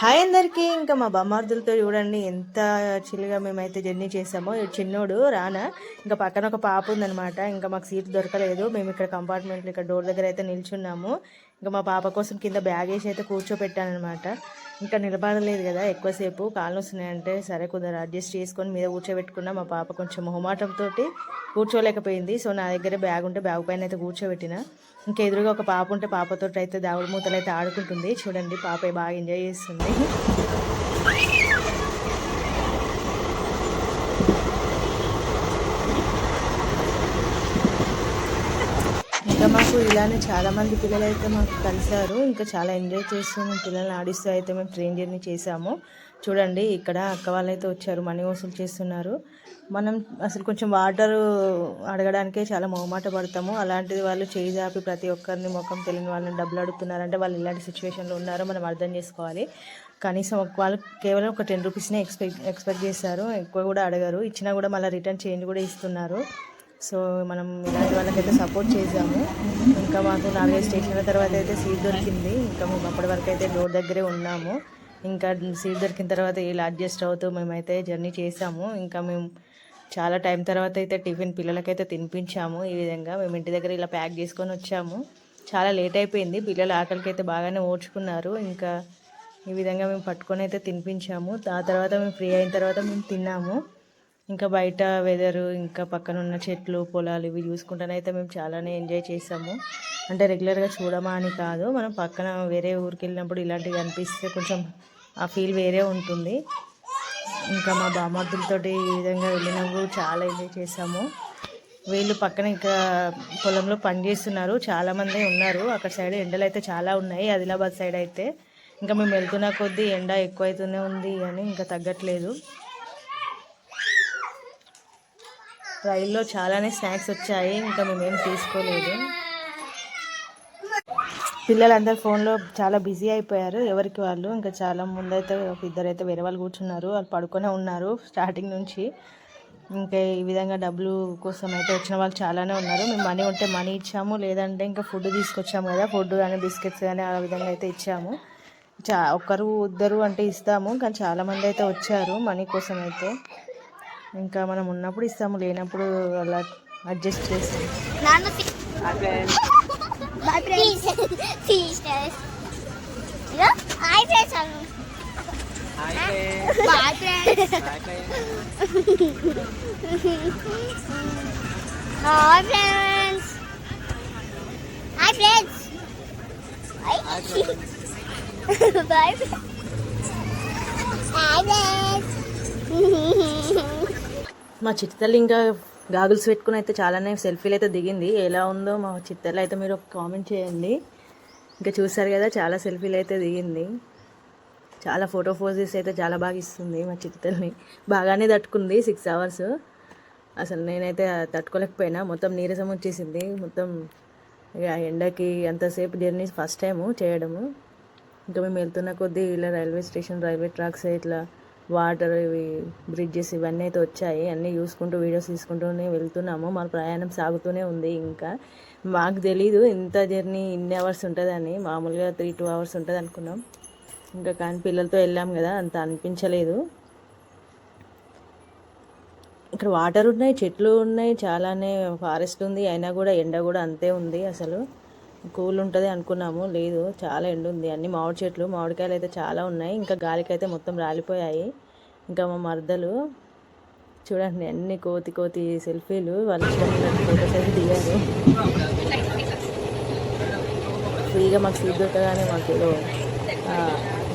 Hi అందరికీ ఇంకా మా బొమ్మార్థులతో చూడండి ఎంత చిల్లుగా మేమైతే జర్నీ చేసామో చిన్నోడు రానా ఇంకా పక్కన ఒక పాప ఉందనమాట ఇంకా మాకు సీట్ దొరకలేదు. మేము ఇక్కడ కంపార్ట్మెంట్లో ఇక్కడ డోర్ దగ్గర అయితే నిల్చున్నాము. ఇంకా మా పాప కోసం కింద బ్యాగ్ వేసి అయితే కూర్చోపెట్టానమాట ఇంకా నిలబడలేదు కదా ఎక్కువసేపు కాళ్ళు వస్తున్నాయంటే సరే కుదర అడ్జస్ట్ చేసుకొని మీద కూర్చోబెట్టుకున్నా మా పాప కొంచెం మొహమాటంతో కూర్చోలేకపోయింది. సో నా దగ్గర బ్యాగ్ ఉంటే బ్యాగ్ పైన అయితే కూర్చోబెట్టిన. ఇంకా ఎదురుగా ఒక పాప ఉంటే పాపతో అయితే దావుడు మూతలు అయితే ఆడుకుంటుంది. చూడండి పాప బాగా ఎంజాయ్ చేస్తుంది. మాకు ఇలానే చాలా మంది పిల్లలు అయితే మాకు కలిశారు. ఇంకా చాలా ఎంజాయ్ చేస్తూ పిల్లల్ని ఆడిస్తూ అయితే మేము ట్రైన్ జర్నీ చేసాము చూడండి ఇక్కడ అక్క వాళ్ళు అయితే వచ్చారు మనీ వసూలు చేస్తున్నారు. మనం అసలు కొంచెం వాటర్ అడగడానికే చాలా మొహమాట పడతాము. అలాంటిది వాళ్ళు చేయి జాపి ప్రతి ఒక్కరిని ముఖం తెలియని వాళ్ళని డబ్బులు అడుగుతున్నారంటే వాళ్ళు ఇలాంటి సిచ్యువేషన్లో ఉన్నారో మనం అర్థం చేసుకోవాలి. కనీసం ఒక వాళ్ళు కేవలం ఒక టెన్ రూపీస్నే ఎక్స్పెక్ట్ ఎక్స్పెక్ట్ చేస్తారు ఎక్కువ కూడా అడగరు. ఇచ్చినా కూడా మళ్ళీ రిటర్న్ చేంజ్ కూడా ఇస్తున్నారు. సో మనం ఇలాంటి వాళ్ళకైతే సపోర్ట్ చేసాము ఇంకా మాకు నాలుగైదు స్టేషన్ల తర్వాత అయితే సీట్ దొరికింది. ఇంకా మేము అప్పటి వరకు అయితే డోర్ దగ్గరే ఉన్నాము. ఇంకా సీట్ దొరికిన తర్వాత ఇలా అడ్జస్ట్ అవుతూ మేమైతే జర్నీ చేసాము ఇంకా మేము చాలా టైం తర్వాత అయితే టిఫిన్ పిల్లలకైతే తినిపించాము. ఈ విధంగా మేము ఇంటి దగ్గర ఇలా ప్యాక్ చేసుకొని వచ్చాము. చాలా లేట్ అయిపోయింది. పిల్లలు ఆకలికి అయితే బాగానే ఓడ్చుకున్నారు ఇంకా ఈ విధంగా మేము పట్టుకొని అయితే తినిపించాము. ఆ తర్వాత మేము ఫ్రీ అయిన తర్వాత మేము తిన్నాము. ఇంకా బయట వెదరు ఇంకా పక్కన ఉన్న చెట్లు పొలాలు ఇవి చూసుకుంటానైతే మేము చాలానే ఎంజాయ్ చేసాము అంటే రెగ్యులర్గా చూడమా అని కాదు మనం పక్కన వేరే ఊరికి వెళ్ళినప్పుడు ఇలాంటివి అనిపిస్తే కొంచెం ఆ ఫీల్ వేరే ఉంటుంది. ఇంకా మా బామర్దులతో ఈ విధంగా వెళ్ళినప్పుడు చాలా ఎంజాయ్ చేసాము వీళ్ళు పక్కన ఇంకా పొలంలో పని చేస్తున్నారు చాలామంది ఉన్నారు. అక్కడ సైడ్ ఎండలు అయితే చాలా ఉన్నాయి ఆదిలాబాద్ సైడ్ అయితే. ఇంకా మేము వెళ్తున్న కొద్దీ ఎండ ఎక్కువ అవుతూనే ఉంది అని ఇంకా తగ్గట్లేదు. రైల్లో చాలానే స్నాక్స్ వచ్చాయి ఇంకా మేమేం తీసుకోలేదు. పిల్లలందరూ ఫోన్లో చాలా బిజీ అయిపోయారు ఎవరికి వాళ్ళు ఇంకా చాలా ముందైతే ఒక ఇద్దరైతే వేరే వాళ్ళు కూర్చున్నారు వాళ్ళు పడుకొనే ఉన్నారు స్టార్టింగ్ నుంచి. ఇంకా ఈ విధంగా డబ్బులు కోసం అయితే వచ్చిన వాళ్ళు చాలానే ఉన్నారు. మేము మనీ ఉంటే మనీ ఇచ్చాము లేదంటే ఇంకా ఫుడ్ తీసుకొచ్చాము కదా ఫుడ్ కానీ బిస్కెట్స్ కానీ ఆ విధంగా అయితే ఇచ్చాము. చా ఒక్కరు ఇద్దరు అంటే ఇస్తాము కానీ చాలామంది అయితే వచ్చారు మనీ కోసం అయితే. ఇంకా మనం ఉన్నప్పుడు ఇస్తాము లేనప్పుడు అలా అడ్జస్ట్ చేస్తాం friends. Sisters. Yeah? Hi, friends. మా చిత్తల్లి ఇంకా గాగుల్స్ పెట్టుకుని అయితే చాలానే సెల్ఫీలు అయితే దిగింది. ఎలా ఉందో మా చిత్తల్లి అయితే మీరు ఒక కామెంట్ చేయండి. ఇంకా చూసారు కదా చాలా సెల్ఫీలు అయితే దిగింది. చాలా ఫోటో ఫోజెస్ అయితే చాలా బాగా ఇస్తుంది మా చిత్తల్ని బాగానే తట్టుకుంది సిక్స్ అవర్స్ అసలు నేనైతే తట్టుకోలేకపోయినా. మొత్తం నీరసం వచ్చేసింది. మొత్తం ఇక ఎండకి అంతసేపు జర్నీ ఫస్ట్ టైము చేయడము. ఇంకా మేము వెళ్తున్న కొద్దీ ఇలా రైల్వే స్టేషన్ రైల్వే ట్రాక్స్ ఇట్లా వాటర్ ఇవి బ్రిడ్జెస్ ఇవన్నీ అయితే వచ్చాయి. అన్నీ చూసుకుంటూ వీడియోస్ తీసుకుంటూనే వెళ్తున్నాము. మన ప్రయాణం సాగుతూనే ఉంది ఇంకా. మాకు తెలీదు ఇంత జర్నీ ఇన్ని అవర్స్ ఉంటుందని. మామూలుగా త్రీ టూ అవర్స్ ఉంటుంది అనుకున్నాం ఇంకా కానీ పిల్లలతో వెళ్ళాం కదా అంత అనిపించలేదు. ఇక్కడ వాటర్ ఉన్నాయి చెట్లు ఉన్నాయి చాలానే ఫారెస్ట్ ఉంది. అయినా కూడా ఎండ కూడా అంతే ఉంది అసలు. కూల్ ఉంటుంది అనుకున్నాము. లేదు చాలా ఎండు ఉంది. అన్ని మామిడి చెట్లు మామిడికాయలు అయితే చాలా ఉన్నాయి. ఇంకా గాలికి అయితే మొత్తం రాలిపోయాయి. ఇంకా మా మరదలు చూడండి అన్ని కోతి కోతి సెల్ఫీలు. వాళ్ళు ఫోటోస్ అయితే దిగారు. ఫ్రీగా మాకు సీట్ దొరకగానే మాకు ఏదో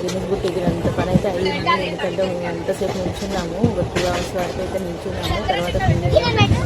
గిన్నెస్ బుక్ అంత పని అయితే అయ్యింది. ఎందుకంటే మేము ఎంతసేపు నిల్చున్నాము. ఒక టూ అవర్స్ వరకు అయితే నిల్చున్నాము. తర్వాత ఫ్రీగా